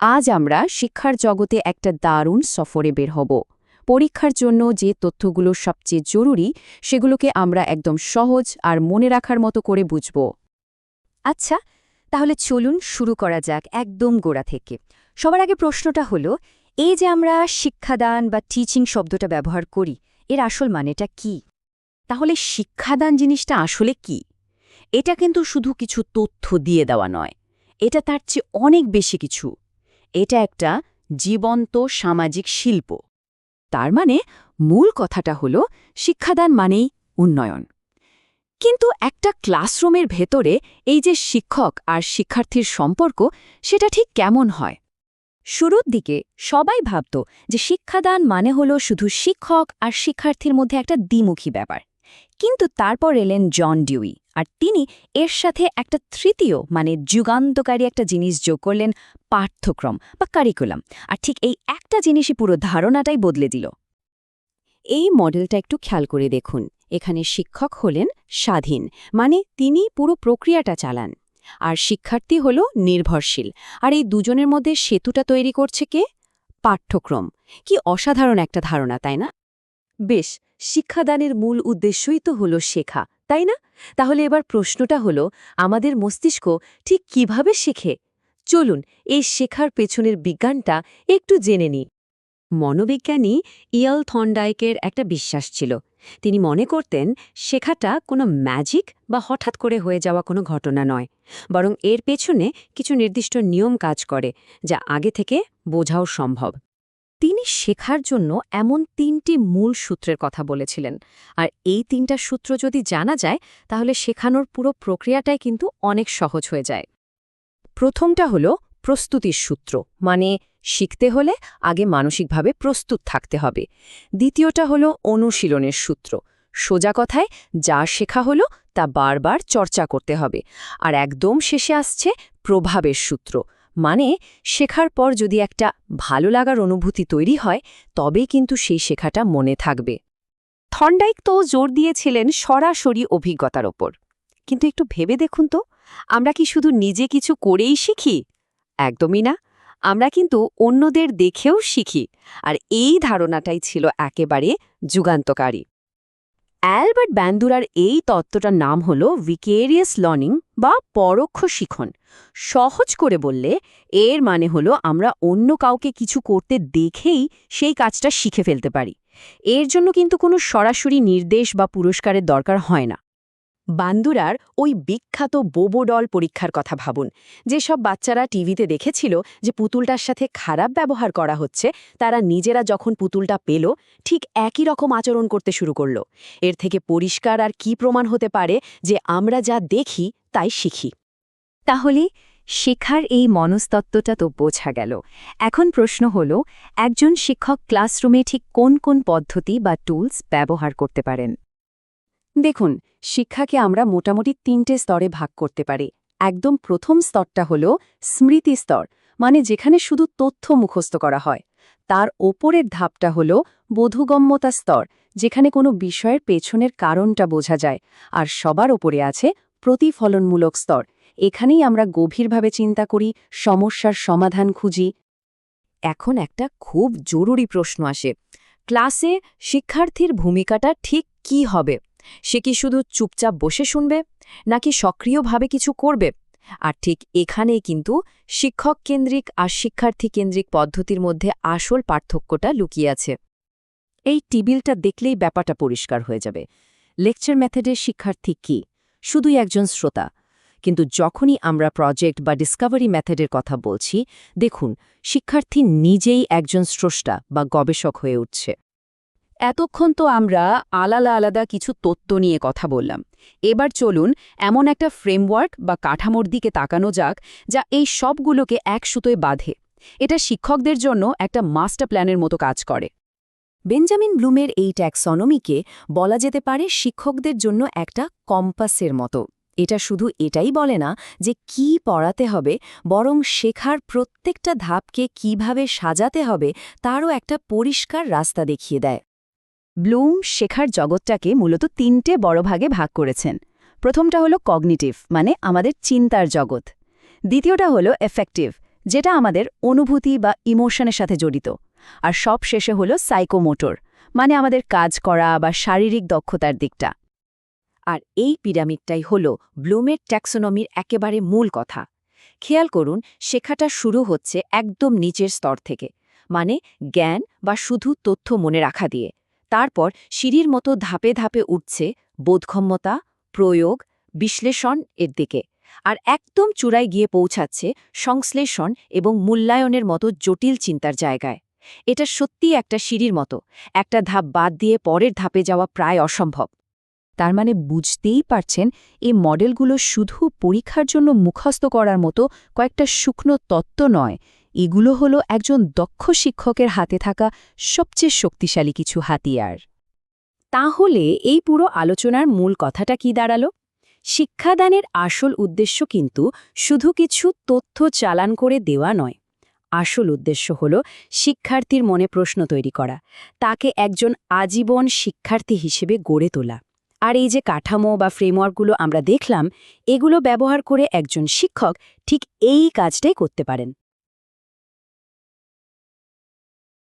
আজ আমরা শিক্ষার জগতে একটা দারুণ সফরে বের হব। পরীক্ষার জন্য যে তথ্যগুলো সবচেয়ে জরুরি, সেগুলোকে আমরা একদম সহজ আর মনে রাখার মতো করে বুঝব। আচ্ছা তাহলে চলুন শুরু করা যাক একদম গোড়া থেকে। সবার আগে প্রশ্নটা হলো, এই যে আমরা শিক্ষাদান বা টিচিং শব্দটা ব্যবহার করি, এর আসল মানেটা কি? তাহলে শিক্ষাদান জিনিসটা আসলে কি? এটা কিন্তু শুধু কিছু তথ্য দিয়ে দেওয়া নয়, এটা তার চেয়ে অনেক বেশি কিছু। এটা একটা জীবন্ত সামাজিক শিল্প। তার মানে মূল কথাটা হল, শিক্ষাদান মানেই উন্নয়ন। কিন্তু একটা ক্লাসরুমের ভেতরে এই যে শিক্ষক আর শিক্ষার্থীর সম্পর্ক, সেটা ঠিক কেমন হয়? শুরুর দিকে সবাই ভাবত যে শিক্ষাদান মানে হলো শুধু শিক্ষক আর শিক্ষার্থীর মধ্যে একটা দ্বিমুখী ব্যাপার। কিন্তু তারপর এলেন জন ডিউই আর তিনি এর সাথে একটা তৃতীয় মানে যুগান্তকারী একটা জিনিস যোগ করলেন পাঠ্যক্রম বা কারিকুলাম আর ঠিক এই একটা জিনিসই পুরো ধারণাটাই বদলে দিল। এই মডেলটা একটু খেয়াল করে দেখুন। এখানে শিক্ষক হলেন স্বাধীন মানে তিনি পুরো প্রক্রিয়াটা চালান। আর শিক্ষার্থী হল নির্ভরশীল। আর এই দুজনের মধ্যে সেতুটা তৈরি করছে কে? পাঠ্যক্রম। কি অসাধারণ একটা ধারণা, তাই না? বেশ শিক্ষাদানের মূল উদ্দেশ্যই তো হলো শেখা, তাই না? তাহলে এবার প্রশ্নটা হলো, আমাদের মস্তিষ্ক ঠিক কীভাবে শেখে? চলুন এই শেখার পেছনের বিজ্ঞানটা একটু জেনে নিই। মনোবিজ্ঞানী ইয়াল থন্ডাইকের একটা বিশ্বাস ছিল। তিনি মনে করতেন, শেখাটা কোনো ম্যাজিক বা হঠাৎ করে হয়ে যাওয়া কোনো ঘটনা নয়, বরং এর পেছনে কিছু নির্দিষ্ট নিয়ম কাজ করে, যা আগে থেকে বোঝাও সম্ভব। তিনি শেখার জন্য এমন তিনটি মূল সূত্রের কথা বলেছিলেন। আর এই তিনটা সূত্র যদি জানা যায়, তাহলে শেখানোর পুরো প্রক্রিয়াটাই কিন্তু অনেক সহজ হয়ে যায়। প্রথমটা হলো প্রস্তুতির সূত্র মানে শিখতে হলে আগে মানসিকভাবে প্রস্তুত থাকতে হবে। দ্বিতীয়টা হলো অনুশীলনের সূত্র, সোজা কথায় যা শেখা হলো তা বারবার চর্চা করতে হবে। আর একদম শেষে আসছে প্রভাবের সূত্র মানে শেখার পর যদি একটা ভালো লাগার অনুভূতি তৈরি হয় তবে কিন্তু সেই শেখাটা মনে থাকবে। থন্ডাইক তো জোর দিয়েছিলেন সরাসরি অভিজ্ঞতার ওপর। কিন্তু একটু ভেবে দেখুন তো, আমরা কি শুধু নিজে কিছু করেই শিখি? একদমই না। আমরা কিন্তু অন্যদের দেখেও শিখি, আর এই ধারণাটাই ছিল একেবারে যুগান্তকারী। অ্যালবার্ট ব্যান্দুরার এই তত্ত্বটার নাম হল ভিকেরিয়াস লার্নিং বা পরোক্ষ শিখন। সহজ করে বললে, এর মানে হলো আমরা অন্য কাউকে কিছু করতে দেখেই সেই কাজটা শিখে ফেলতে পারি। এর জন্য কিন্তু কোনো সরাসরি নির্দেশ বা পুরস্কারের দরকার হয় না। বান্দুরার ওই বিখ্যাত বোবোডল পরীক্ষার কথা ভাবুন। যেসব বাচ্চারা টিভিতে দেখেছিল যে পুতুলটার সাথে খারাপ ব্যবহার করা হচ্ছে, তারা নিজেরা যখন পুতুলটা পেল, ঠিক একই রকম আচরণ করতে শুরু করল। এর থেকে পরিষ্কার আর কি প্রমাণ হতে পারে যে আমরা যা দেখি, তাই শিখি। তাহলে শেখার এই মনস্তত্ত্বটা তো বোঝা গেল। এখন প্রশ্ন হল, একজন শিক্ষক ক্লাসরুমে ঠিক কোন কোন পদ্ধতি বা টুলস ব্যবহার করতে পারেন? দেখুন, শিক্ষাকে আমরা মোটামুটি তিনটে স্তরে ভাগ করতে পারি। একদম প্রথম স্তরটা হল স্মৃতি স্তর মানে যেখানে শুধু তথ্য মুখস্থ করা হয়। তার ওপরের ধাপটা হল বোধগম্যতা স্তর, যেখানে কোনো বিষয়ের পেছনের কারণটা বোঝা যায়। আর সবার ওপরে আছে প্রতিফলনমূলক স্তর, এখানেই আমরা গভীরভাবে চিন্তা করি, সমস্যার সমাধান খুঁজি। এখন একটা খুব জরুরি প্রশ্ন আসে, ক্লাসে শিক্ষার্থীর ভূমিকাটা ঠিক কি হবে? সে কি শুধু চুপচাপ বসে শুনবে, নাকি সক্রিয়ভাবে কিছু করবে? আর ঠিক এখানেই কিন্তু শিক্ষক কেন্দ্রিক আর শিক্ষার্থী কেন্দ্রিক পদ্ধতির মধ্যে আসল পার্থক্যটা লুকিয়ে আছে। এই টিবিলটা দেখলেই ব্যাপারটা পরিষ্কার হয়ে যাবে। লেকচার মেথডের শিক্ষার্থী কি? শুধুই একজন শ্রোতা। কিন্তু যখনই আমরা প্রজেক্ট বা ডিসকাভারি মেথডের কথা বলছি, দেখুন, শিক্ষার্থী নিজেই একজন স্রষ্টা বা গবেষক হয়ে উঠছে। এতক্ষণ তো আমরা আলাদা আলাদা কিছু তত্ত্ব নিয়ে কথা বললাম। এবার চলুন এমন একটা ফ্রেমওয়ার্ক বা কাঠামোর দিকে তাকানো যাক, যা এই সবগুলোকে এক সুতোয় বাঁধে। এটা শিক্ষকদের জন্য একটা মাস্টার প্ল্যানের মতো কাজ করে। বেঞ্জামিন ব্লুমের এই ট্যাক্সনমিকে বলা যেতে পারে শিক্ষকদের জন্য একটা কম্পাসের মতো। এটা শুধু এটাই বলে না যে কি পড়াতে হবে, বরং শেখার প্রত্যেকটা ধাপকে কীভাবে সাজাতে হবে, তারও একটা পরিষ্কার রাস্তা দেখিয়ে দেয়। ব্লুম শেখার জগৎটাকে মূলত তিনটে বড় ভাগে ভাগ করেছেন। প্রথমটা হলো কগনিটিভ মানে আমাদের চিন্তার জগৎ। দ্বিতীয়টা হলো এফেক্টিভ, যেটা আমাদের অনুভূতি বা ইমোশনের সাথে জড়িত। আর সব শেষে হলো সাইকোমোটর মানে আমাদের কাজ করা বা শারীরিক দক্ষতার দিকটা। আর এই পিরামিডটাই হল ব্লুমের ট্যাক্সোনমির একেবারে মূল কথা। খেয়াল করুন, শেখাটা শুরু হচ্ছে একদম নিচের স্তর থেকে মানে জ্ঞান বা শুধু তথ্য মনে রাখা দিয়ে। তারপর সিঁড়ির মতো ধাপে ধাপে উঠছে বোধক্ষমতা প্রয়োগ, বিশ্লেষণ এর দিকে আর একদম চূড়ায় গিয়ে পৌঁছাচ্ছে সংশ্লেষণ এবং মূল্যায়নের মতো জটিল চিন্তার জায়গায়। এটা সত্যিই একটা সিঁড়ির মতো, একটা ধাপ বাদ দিয়ে পরের ধাপে যাওয়া প্রায় অসম্ভব। তার মানে বুঝতেই পারছেন, এই মডেলগুলো শুধু পরীক্ষার জন্য মুখস্থ করার মতো কয়েকটা শুকনো তত্ত্ব নয় এগুলো হলো একজন দক্ষ শিক্ষকের হাতে থাকা সবচেয়ে শক্তিশালী কিছু হাতিয়ার। তাহলে এই পুরো আলোচনার মূল কথাটা কি দাঁড়াল? শিক্ষাদানের আসল উদ্দেশ্য কিন্তু শুধু কিছু তথ্য চালান করে দেওয়া নয়। আসল উদ্দেশ্য হল শিক্ষার্থীর মনে প্রশ্ন তৈরি করা, তাকে একজন আজীবন শিক্ষার্থী হিসেবে গড়ে তোলা। আর এই যে কাঠামো বা ফ্রেমওয়ার্কগুলো আমরা দেখলাম, এগুলো ব্যবহার করে একজন শিক্ষক ঠিক এই কাজটাই করতে পারেন।